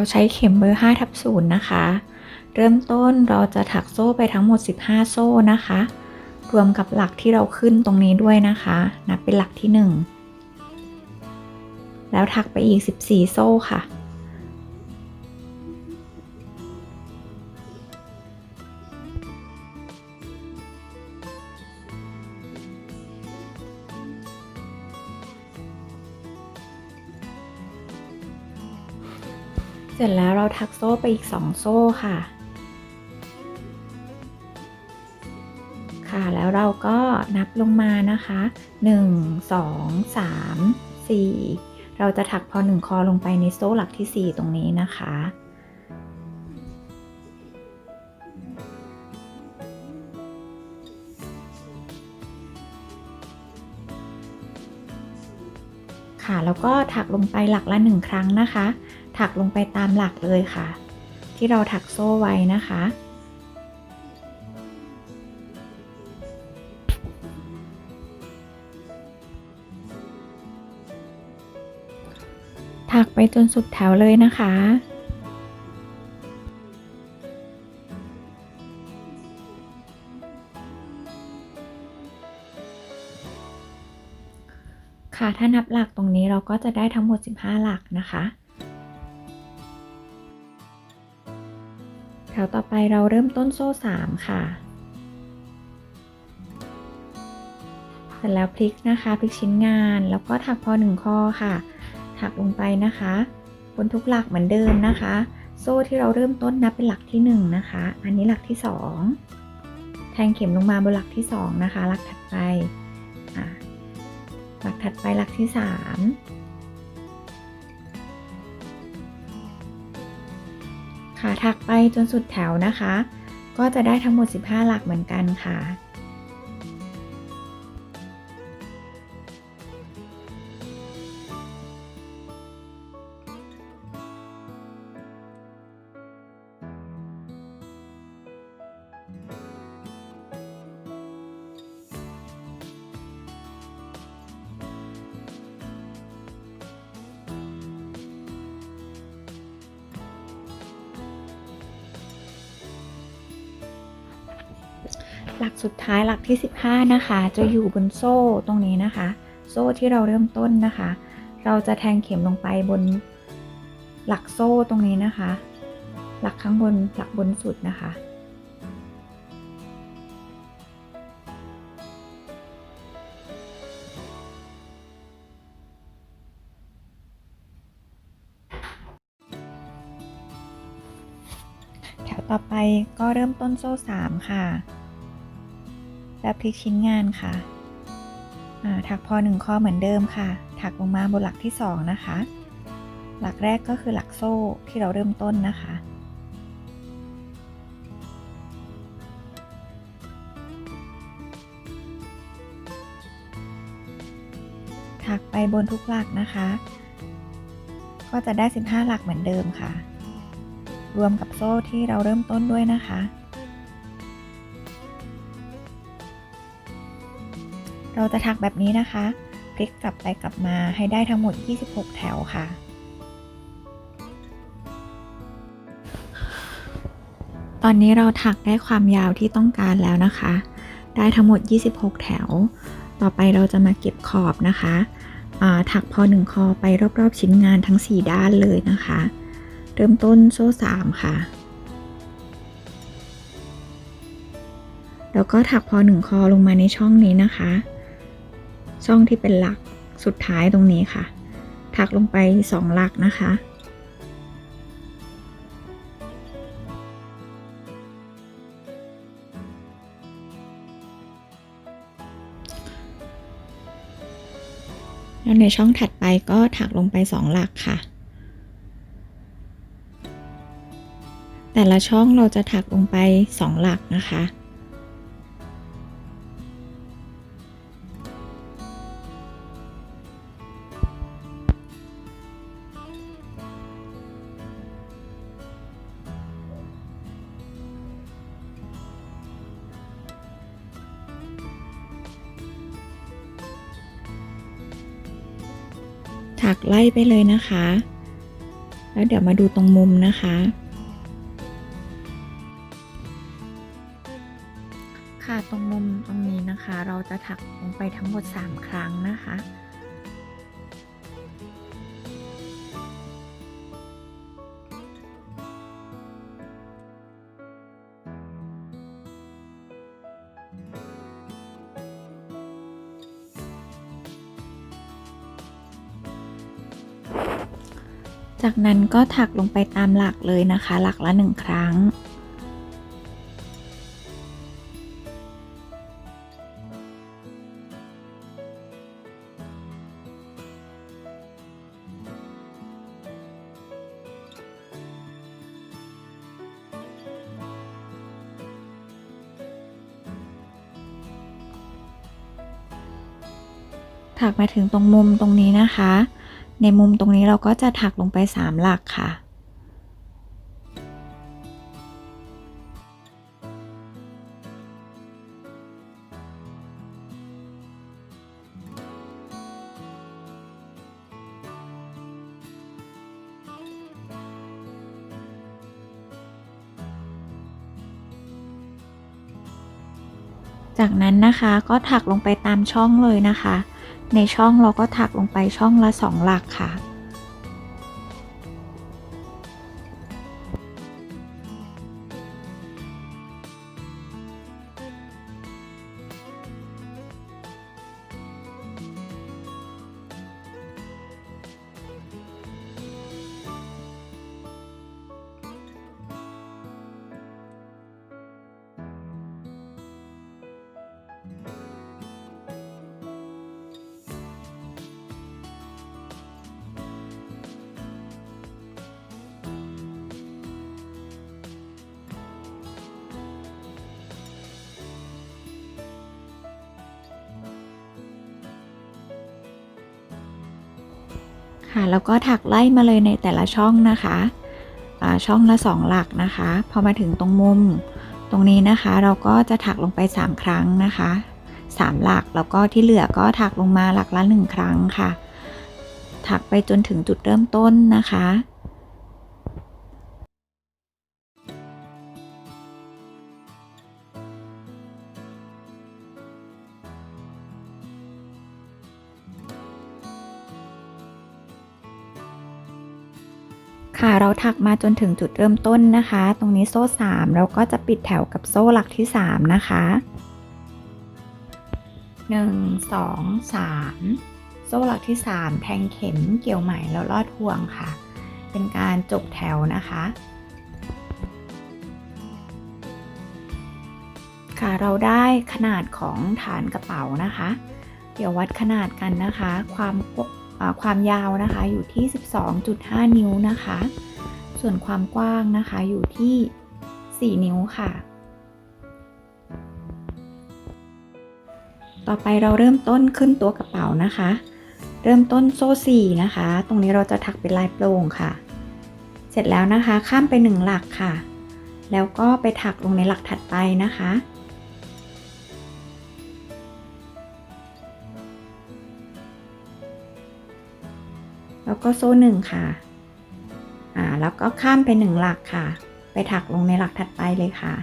เราใช้เข็มเบอร์5ทับ0นะคะ เริ่มต้นเราจะถักโซ่ไปทั้งหมด 15 โซ่นะคะ รวมกับหลักที่เราขึ้นตรงนี้ด้วยนะคะ นับเป็นหลักที่ 1 แล้วถักไปอีก 14 โซ่ค่ะ ร็จแล้วเราถักโซ่ไปอีก 2 โซ่ค่ะ ค่ะแล้วเราก็นับลงมานะคะ 1 2 3 4 เราจะถักพอ 1 คอลงไปในโซ่หลักที่ 4 ตรงนี้นะคะ ค่ะแล้วก็ถักลงไปหลักละ 1 ครั้งนะคะ ถักลงไปตามหลักเลยค่ะ ที่เราถักโซ่ไว้นะคะ ถักไปจนสุดแถวเลยนะคะค่ะถ้านับหลักตรงนี้เราก็จะได้ทั้งหมด 15 หลักนะคะ วต่อไปเราเริ่มต้นโซ่ 3 ค่ะ เสร็จแล้วพลิกนะคะพลิกชิ้นงานแล้วก็ถักพอ1ข้อค่ะ ถักลงไปนะคะ บนทุกหลักเหมือนเดิมนะคะ โซ่ที่เราเริ่มต้นนับเป็นหลักที่ 1 นะคะ อันนี้หลักที่ 2 แทงเข็มลงมาบนหลักที่ 2 นะคะ หลักถัดไปหลักถัดไปหลักที่ 3 ค่ะถักไปจนสุดแถวนะคะ ก็จะได้ทั้งหมด 15 หลักเหมือนกันค่ะ หลักสุดท้ายหลักที่ 15 นะคะ จะอยู่บนโซ่ตรงนี้นะคะ โซ่ที่เราเริ่มต้นนะคะ เราจะแทงเข็มลงไปบนหลักโซ่ตรงนี้นะคะ หลักข้างบนหลักบนสุดนะคะ แถวต่อไปก็เริ่มต้นโซ่ 3 ค่ะ แล้วพลิกชิ้นงานค่ะ ถักพอ1ข้อเหมือนเดิมค่ะ ถักลงมาบนหลักที่ 2 นะคะ หลักแรกก็คือหลักโซ่ที่เราเริ่มต้นนะคะ ถักไปบนทุกหลักนะคะ ก็จะได้ 15 หลักเหมือนเดิมค่ะ รวมกับโซ่ที่เราเริ่มต้นด้วยนะคะ เราจะถักแบบนี้นะคะ พลิกกลับไปกลับมาให้ได้ทั้งหมด 26 แถวค่ะ ตอนนี้เราถักได้ความยาวที่ต้องการแล้วนะคะ ได้ทั้งหมด 26 แถว ต่อไปเราจะมาเก็บขอบนะคะถักพอ1คอไปรอบๆ ชิ้นงานทั้ง 4 ด้านเลยนะคะ เริ่มต้นโซ่ 3 ค่ะ แล้วก็ถักพอ1คอลงมาในช่องนี้นะคะ ช่องที่เป็นหลักสุดท้ายตรงนี้ค่ะ ถักลงไป2หลักนะคะ แล้วในช่องถัดไปก็ถักลงไป2หลักค่ะ แต่ละช่องเราจะถักลงไป2หลักนะคะ ถักไล่ไปเลยนะคะ แล้วเดี๋ยวมาดูตรงมุมนะคะ ค่ะตรงมุมตรงนี้นะคะ เราจะถักลงไปทั้งหมด 3 ครั้งนะคะ จากนั้นก็ถักลงไปตามหลักเลยนะคะ หลักละหนึ่งครั้ง ถักมาถึงตรงมุมตรงนี้นะคะ ในมุมตรงนี้เราก็จะถักลงไป 3 หลักค่ะ จากนั้นนะคะก็ถักลงไปตามช่องเลยนะคะ ในช่องเราก็ถักลงไปช่องละสองหลักค่ะ ค่ะ แล้วก็ถักไล่มาเลยในแต่ละช่องนะคะช่องละสองหลักนะคะ พอมาถึงตรงมุมตรงนี้นะคะ เราก็จะถักลงไป 3 ครั้งนะคะ 3 หลักแล้วก็ที่เหลือก็ถักลงมาหลักละ 1 ครั้งค่ะ ถักไปจนถึงจุดเริ่มต้นนะคะ ค่ะเราถักมาจนถึงจุดเริ่มต้นนะคะ ตรงนี้โซ่ 3 เราก็จะปิดแถวกับโซ่หลักที่ 3 นะคะ 1 2 3 โซ่หลักที่ 3 แทงเข็มเกี่ยวไหมแล้วลอดห่วงค่ะ เป็นการจบแถวนะคะ ค่ะเราได้ขนาดของฐานกระเป๋านะคะ เดี๋ยววัดขนาดกันนะคะ ความ ความยาวนะคะอยู่ที่ 12.5 นิ้วนะคะ ส่วนความกว้างนะคะอยู่ที่ 4 นิ้วค่ะ ต่อไปเราเริ่มต้นขึ้นตัวกระเป๋านะคะ เริ่มต้นโซ่4นะคะ ตรงนี้เราจะถักเป็นลายโปร่งค่ะ เสร็จแล้วนะคะข้ามไป 1 หลักค่ะ แล้วก็ไปถักลงในหลักถัดไปนะคะ แล้วก็โซ่หนึ่งค่ะ อ่า แล้วก็ข้ามไปหนึ่งหลักค่ะ ไปถักลงในหลักถัดไปเลยค่ะ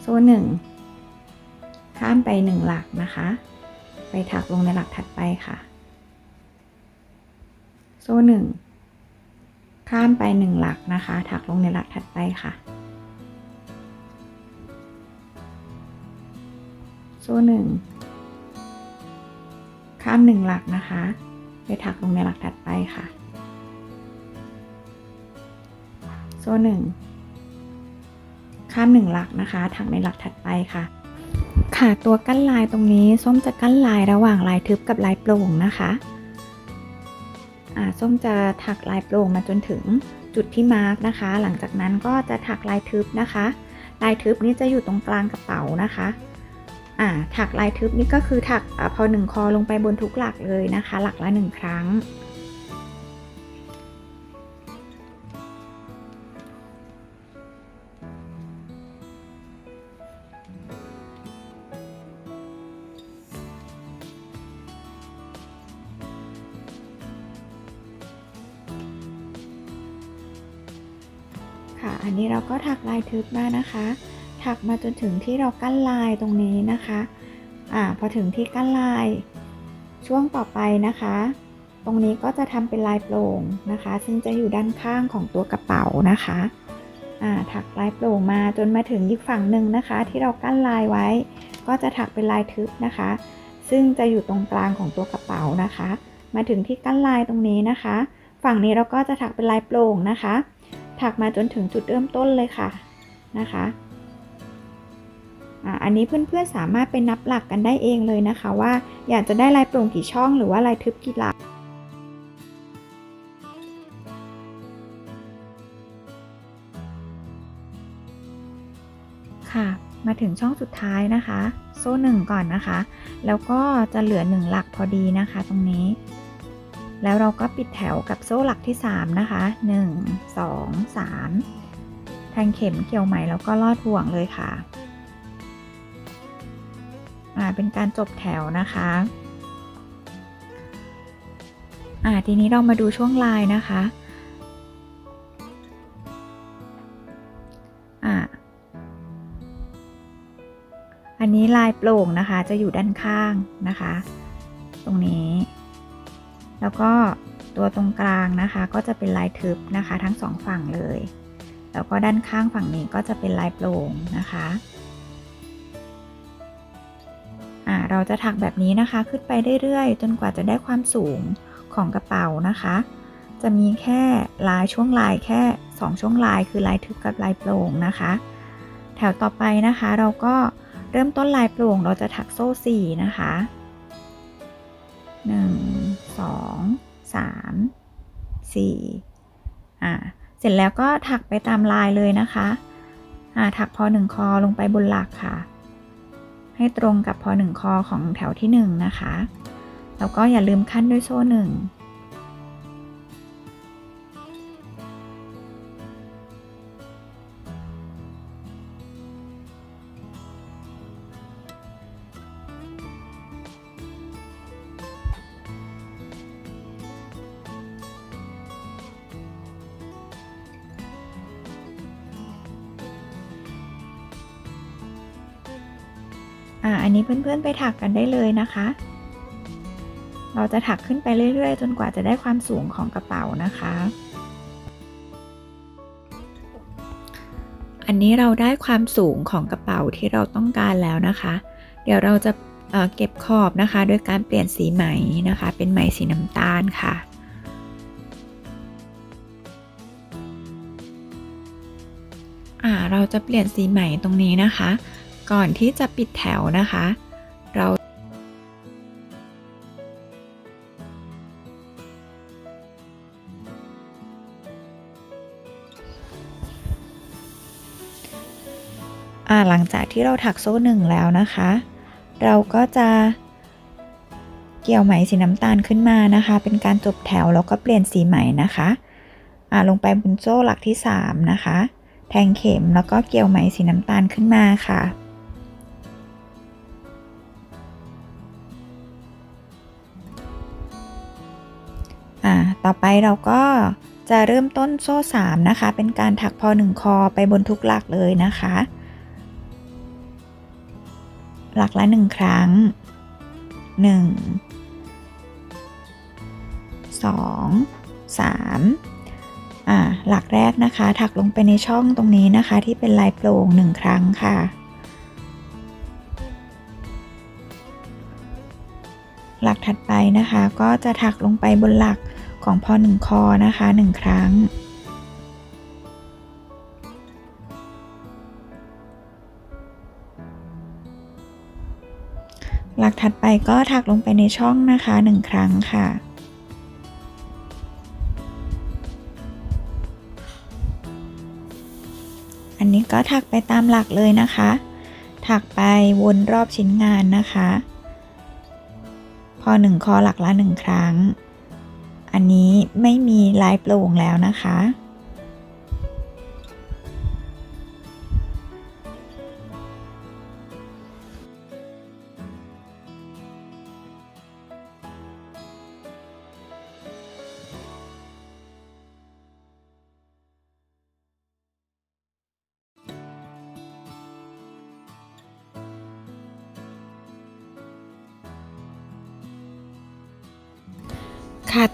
โซ่หนึ่ง ข้ามไปหนึ่งหลักนะคะ ไปถักลงในหลักถัดไปค่ะ โซ่หนึ่ง ข้ามไปหนึ่งหลักนะคะ ถักลงในหลักถัดไปค่ะโซ่หนึ่ง ข้ามหนึ่งหลักนะคะ ไปถักลงในหลักถัดไปค่ะ โซ่หนึ่งข้ามหนึ่งหลักนะคะ ถักในหลักถัดไปค่ะ ค่ะตัวกั้นลายตรงนี้ส้มจะกั้นลายระหว่างลายทึบกับลายโปร่งนะคะอ่าส้มจะถักลายโปร่งมาจนถึงจุดที่มาร์กนะคะ หลังจากนั้นก็จะถักลายทึบนะคะ ลายทึบนี้จะอยู่ตรงกลางกระเป๋านะคะ ถักลายทึบนี่ก็คือถักอพอหนึ่งคอลงไปบนทุกหลักเลยนะคะ หลักละหนึ่งครั้ง ค่ะ อันนี้เราก็ถักลายทึบมานะคะ ถักมาจนถึงที่เรากั้นลายตรงนี้นะคะอ่าพอถึงที่กั้นลาย ช่วงต่อไปนะคะ ตรงนี้ก็จะทำเป็นลายโปร่งนะคะ ซึ่งจะอยู่ด้านข้างของตัวกระเป๋านะคะอ่าถักลายโปร่งมาจนมาถึงอีกฝั่งหนึ่งนะคะ ที่เรากั้นลายไว้ ก็จะถักเป็นลายทึบนะคะ ซึ่งจะอยู่ตรงกลางของตัวกระเป๋านะคะ มาถึงที่กั้นลายตรงนี้นะคะ ฝั่งนี้เราก็จะถักเป็นลายโปร่งนะคะ ถักมาจนถึงจุดเริ่มต้นเลยค่ะนะคะ อันนี้เพื่อนๆสามารถไปนับหลักกันได้เองเลยนะคะว่า อยากจะได้ลายโปร่งกี่ช่องหรือว่าลายทึบกี่หลักค่ะ มาถึงช่องสุดท้ายนะคะ โซ่หนึ่งก่อนนะคะ แล้วก็จะเหลือหนึ่งหลักพอดีนะคะตรงนี้ แล้วเราก็ปิดแถวกับโซ่หลักที่ 3 นะคะ 1 2 3 แทงเข็มเกี่ยวไหมแล้วก็ลอดห่วงเลยค่ะ เป็นการจบแถวนะคะอ่าทีนี้เรามาดูช่วงลายนะคะอ่าอันนี้ลายโปร่งนะคะจะอยู่ด้านข้างนะคะ ตรงนี้ แล้วก็ตัวตรงกลางนะคะก็จะเป็นลายทึบนะคะทั้งสองฝั่งเลย แล้วก็ด้านข้างฝั่งนี้ก็จะเป็นลายโปร่งนะคะ เราจะถักแบบนี้นะคะ ขึ้นไปเรื่อยๆ จนกว่าจะได้ความสูงของกระเป๋านะคะ จะมีแค่ลายช่วงลายแค่ 2 ช่วงลาย คือลายทึบกับลายโปร่งนะคะ แถวต่อไปนะคะ เราก็เริ่มต้นลายโปร่งเราจะถักโซ่ 4 นะคะ 1 2 3 4อ่าเสร็จแล้วก็ถักไปตามลายเลยนะคะอ่าถักพอหนึ่งคอลงไปบนหลักค่ะ ให้ตรงกับพอหนึ่งคอของแถวที่1นนะคะ แล้วก็อย่าลืมขั้นด้วยโซ่ห นี้เพื่อนๆไปถักกันได้เลยนะคะ เราจะถักขึ้นไปเรื่อยๆ จนกว่าจะได้ความสูงของกระเป๋านะคะ อันนี้เราได้ความสูงของกระเป๋าที่เราต้องการแล้วนะคะ เดี๋ยวเราจะเเก็บขอบนะคะโดยการเปลี่ยนสีไหมนะคะ เป็นไหมสีน้ำตาลค่ะอ่าเราจะเปลี่ยนสีไหมตรงนี้นะคะ ก่อนที่จะปิดแถวนะคะ เราหลังจากที่เราถักโซ่หนึ่งแล้วนะคะ เราก็จะเกี่ยวไหมสีน้ำตาลขึ้นมานะคะ เป็นการจบแถวแล้วก็เปลี่ยนสีไหมนะคะอ่าลงไปบนโซ่หลักที่ 3 นะคะ แทงเข็มแล้วก็เกี่ยวไหมสีน้ำตาลขึ้นมาค่ะ ต่อไปเราก็จะเริ่มต้นโซ่ 3 นะคะ เป็นการถักพอ 1 คอไปบนทุกหลักเลยนะคะ หลักละ 1 ครั้ง 1 2 3อ่าหลักแรกนะคะ ถักลงไปในช่องตรงนี้นะคะ ที่เป็นลายโปร่ง 1 ครั้งค่ะ หลักถัดไปนะคะก็จะถักลงไปบนหลัก ของพอหนึ่งคอนะคะหนึ่งครั้ง หลักถัดไปก็ถักลงไปในช่องนะคะหนึ่งครั้งค่ะอันนี้ก็ถักไปตามหลักเลยนะคะ ถักไปวนรอบชิ้นงานนะคะ พอหนึ่งคอหลักละหนึ่งครั้ง อันนี้ไม่มีลายโปร่งแล้วนะคะ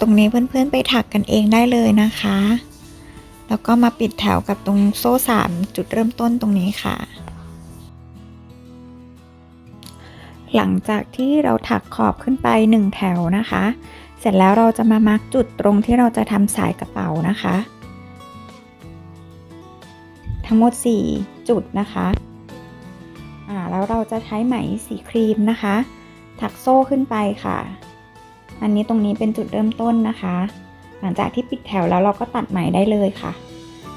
ตรงนี้เพื่อนๆไปถักกันเองได้เลยนะคะ แล้วก็มาปิดแถวกับตรงโซ่สามจุดเริ่มต้นตรงนี้ค่ะ หลังจากที่เราถักขอบขึ้นไป 1 แถวนะคะ เสร็จแล้วเราจะมามาร์กจุดตรงที่เราจะทำสายกระเป๋านะคะ ทั้งหมด 4 จุดนะคะอ่าแล้วเราจะใช้ไหมสีครีมนะคะ ถักโซ่ขึ้นไปค่ะ อันนี้ตรงนี้เป็นจุดเริ่มต้นนะคะ หลังจากที่ปิดแถวแล้วเราก็ตัดไหมได้เลยค่ะ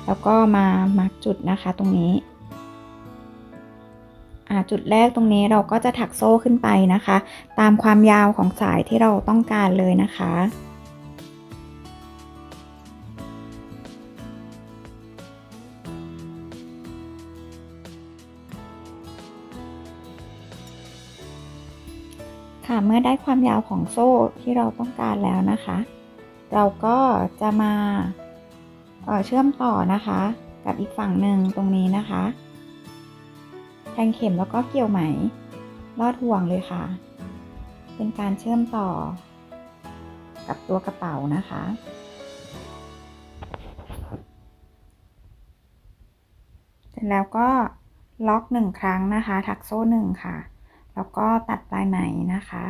แล้วก็มามาร์กจุดนะคะตรงนี้จุดแรกตรงนี้เราก็จะถักโซ่ขึ้นไปนะคะ ตามความยาวของสายที่เราต้องการเลยนะคะ ค่ะเมื่อได้ความยาวของโซ่ที่เราต้องการแล้วนะคะ เราก็จะมาเอ่อเชื่อมต่อนะคะ กับอีกฝั่งหนึ่งตรงนี้นะคะ แทงเข็มแล้วก็เกี่ยวไหม ลอดห่วงเลยค่ะ เป็นการเชื่อมต่อ กับตัวกระเป๋านะคะเสร็จแล้วก็ล็อกหนึ่งครั้งนะคะ ถักโซ่หนึ่งค่ะ แล้วก็ตัดปลายไหมนะคะ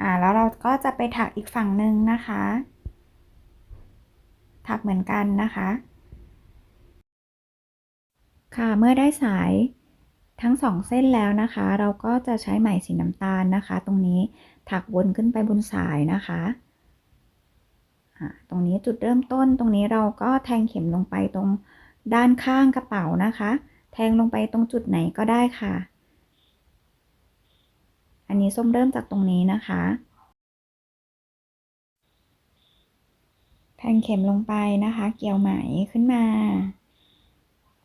อ่าแล้วเราก็จะไปถักอีกฝั่งหนึ่งนะคะ ถักเหมือนกันนะคะ ค่ะเมื่อได้สายทั้งสองเส้นแล้วนะคะ เราก็จะใช้ไหมสีน้ำตาลนะคะ ตรงนี้ถักวนขึ้นไปบนสายนะคะอ่าตรงนี้จุดเริ่มต้นตรงนี้เราก็แทงเข็มลงไปตรง ด้านข้างกระเป๋านะคะ แทงลงไปตรงจุดไหนก็ได้ค่ะ อันนี้ส้มเริ่มจากตรงนี้นะคะ แทงเข็มลงไปนะคะ เกี่ยวไหมขึ้นมา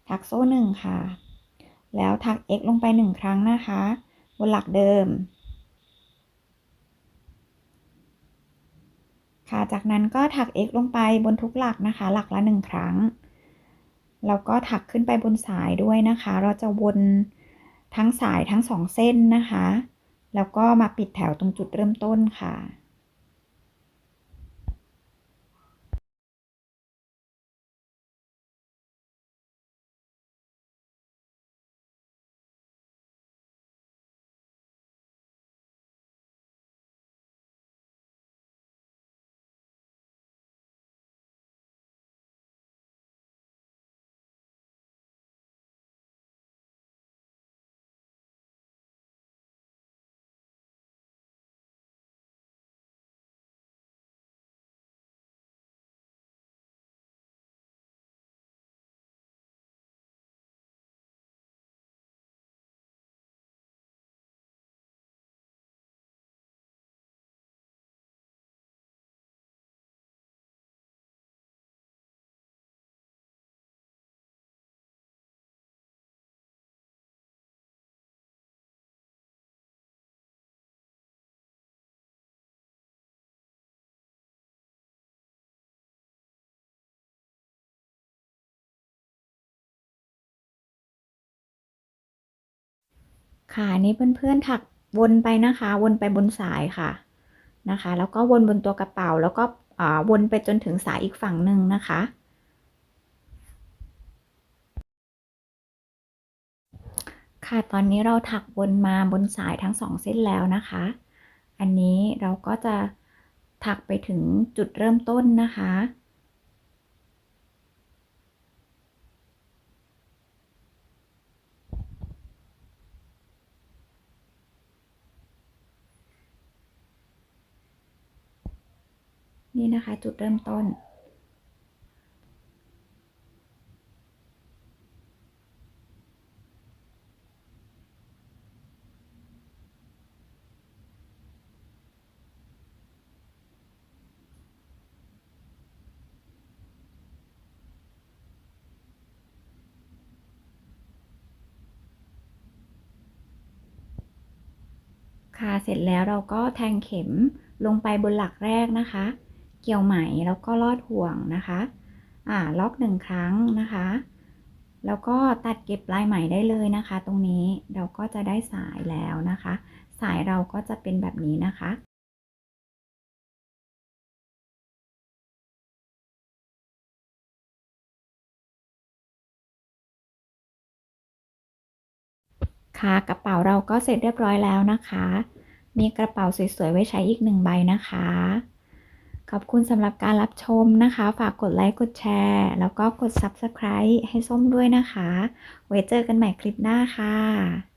ถักโซ่หนึ่งค่ะ แล้วถัก x ลงไปหนึ่งครั้งนะคะ บนหลักเดิมค่ะ จากนั้นก็ถัก x ลงไปบนทุกหลักนะคะ หลักละหนึ่งครั้ง แล้วก็ถักขึ้นไปบนสายด้วยนะคะ เราจะวนทั้งสายทั้งสองเส้นนะคะ แล้วก็มาปิดแถวตรงจุดเริ่มต้นค่ะ ค่ะ นี้เพื่อนๆถักวนไปนะคะ วนไปบนสายค่ะนะคะ แล้วก็วนบนตัวกระเป๋า แล้วก็อ่าวนไปจนถึงสายอีกฝั่งหนึ่งนะคะ ค่ะตอนนี้เราถักวนมาบนสายทั้งสองเส้นแล้วนะคะ อันนี้เราก็จะถักไปถึงจุดเริ่มต้นนะคะ นี่นะคะจุดเริ่มต้น ค่ะเสร็จแล้วเราก็แทงเข็มลงไปบนหลักแรกนะคะ เกี่ยวไหมแล้วก็ลอดห่วงนะคะอ่าล็อกหนึ่งครั้งนะคะ แล้วก็ตัดเก็บลายไหมได้เลยนะคะ ตรงนี้เราก็จะได้สายแล้วนะคะ สายเราก็จะเป็นแบบนี้นะคะค่ะกระเป๋าเราก็เสร็จเรียบร้อยแล้วนะคะ มีกระเป๋าสวยๆไว้ใช้อีกหนึ่งใบนะคะ ขอบคุณสำหรับการรับชมนะคะ ฝากกดไลค์ กดแชร์ แล้วก็กด Subscribe ให้ส้มด้วยนะคะ ไว้เจอกันใหม่คลิปหน้าค่ะ